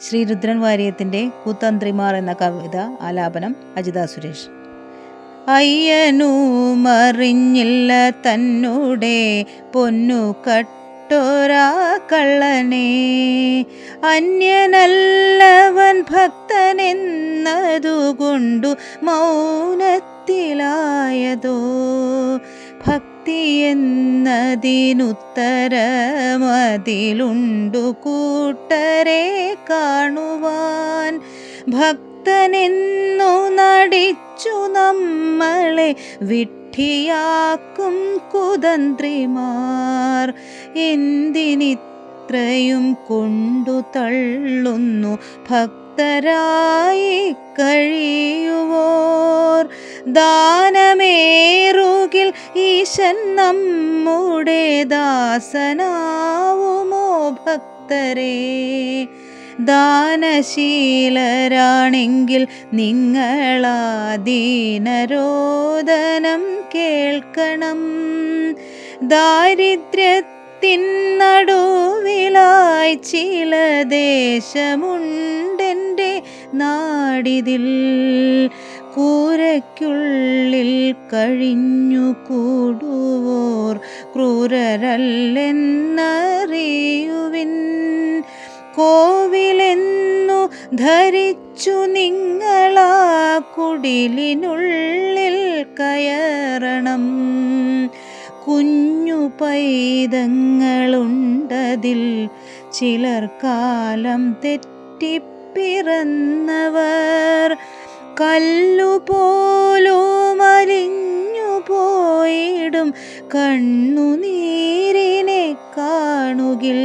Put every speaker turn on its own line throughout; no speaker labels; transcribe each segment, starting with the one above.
ശ്രീ രുദ്രൻ വാര്യത്തിന്റെ കൂത്തന്ത്രിമാർ എന്ന കവിത ആലാപനം അജിത സുരേഷ്. അയ്യനുമറിഞ്ഞില്ല തന്നൂടെ പൊന്നു കട്ടോരാ കള്ളനെ. അന്യനല്ലവൻ ഭക്തനെന്നതുകൊണ്ടു മൗനത്തിലായതോ. ഭക്തി എന്നതിനുത്തരമതിലുണ്ടു കൂട്ടരെ കാണുവാൻ. ഭക്തനെന്നു നടിച്ചു നമ്മളെ വിഡ്ഢിയാക്കും കുതന്ത്രിമാർ. എന്തിനിത്രയും കൊണ്ടു തള്ളുന്നു ഭക്തരായി കഴിയുവോർ ദാനമേറുകിൽ ഈശൻ നമ്മുടെ ദാസനാവുമോ ഭക്തരെ? ദാനശീലരാണെങ്കിൽ നിങ്ങളാദീനരോദനം കേൾക്കണം. ദാരിദ്ര്യത്തിൻ നടുവിലായി ചില ദേശമുണ്ടെന്റെ നാടിതിൽ. കൂരയ്ക്കുള്ളിൽ കഴിഞ്ഞു കൂടുവോർ ക്രൂരരല്ലെന്നറിയുവിൻ. കോവിലെന്നു ധരിച്ചു നിങ്ങളാ കുടിലിനുള്ളിൽ കയറണം. കുഞ്ഞു പൈതങ്ങളുണ്ടതിൽ ചിലർ കാലം തെറ്റിപ്പിറന്നവർ കല്ലുപോലോ മലിഞ്ഞു പോയിടും കണ്ണുനീരിനെ കാണുകിൽ.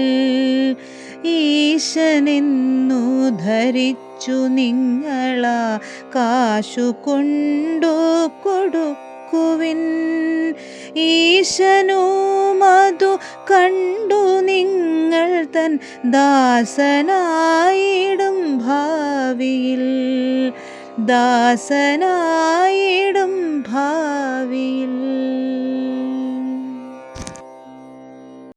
ഈശനെന്നു ധരിച്ചു നിങ്ങളാ കാശു കൊണ്ടു കൊടുക്കുവിൻ ഈശനുമതു കണ്ടു നിങ്ങൾ തൻ ദാസനായിടും ഭാവിയിൽ. ദാസനായിടും ഭാവിയിൽ.